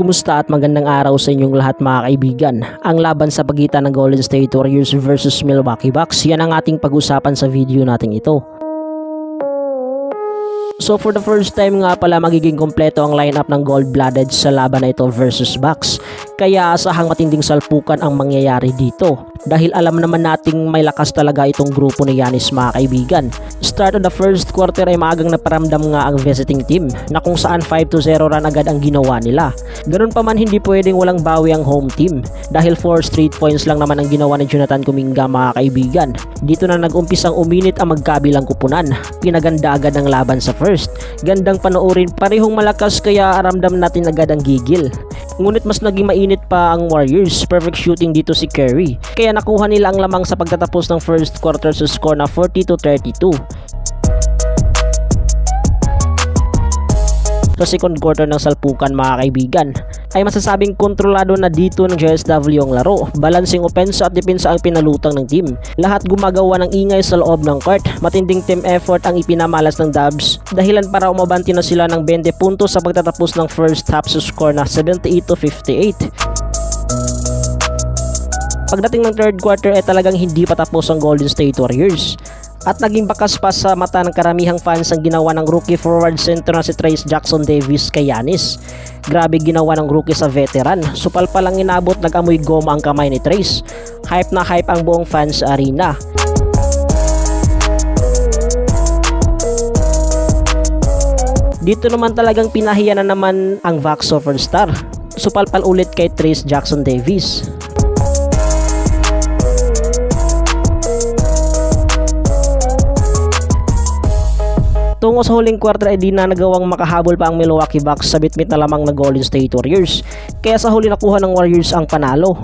Kumusta at magandang araw sa inyong lahat mga kaibigan. Ang laban sa pagitan ng Golden State Warriors versus Milwaukee Bucks, yan ang ating pag-usapan sa video natin ito. So for the first time nga pala magiging kompleto ang lineup ng Gold-Blooded sa laban na ito versus Bucks. Kaya asahang matinding salpukan ang mangyayari dito. Dahil alam naman nating may lakas talaga itong grupo ni Yanis mga kaibigan. Start of the first quarter ay maagang naparamdam nga ang visiting team na kung saan 5-0 run agad ang ginawa nila. Ganun pa man hindi pwedeng walang bawi ang home team dahil 4 straight points lang naman ang ginawa ni Jonathan Kuminga mga kaibigan. Dito na nag-umpisang uminit ang magkabilang kupunan. Pinaganda agad ang laban sa first. Gandang panoorin, parehong malakas kaya aramdam natin agad ang gigil. Ngunit mas naging mainit pa ang Warriors. Perfect shooting dito si Curry. Kaya nakuha nila ang lamang sa pagtatapos ng first quarter sa score na 40 to 32. Sa second quarter ng salpukan mga kaibigan ay masasabing kontrolado na dito ng JSW ang laro. Balancing offense at depensa ang pinalutang ng team. Lahat gumagawa ng ingay sa loob ng court. Matinding team effort ang ipinamalas ng Dubs. Dahilan para umabanti na sila ng 20 puntos sa pagtatapos ng first half sa score na 78 to 58. Pagdating ng third quarter ay talagang hindi pa tapos ang Golden State Warriors. At naging bakas pa sa mata ng karamihang fans ang ginawa ng rookie forward center na si Trace Jackson Davis kay Yanis. Grabe ginawa ng rookie sa veteran. Supal pa lang inabot nag-amoy goma ang kamay ni Trace. Hype na hype ang buong fans arena. Dito naman talagang pinahiya na naman ang Vax superstar. Supalpal ulit kay Trace Jackson Davis. Tungo sa huling quarter ay di na nagawang makahabol pa ang Milwaukee Bucks sa bitbit na lamang na Golden State Warriors. Kaya sa huli nakuha ng Warriors ang panalo.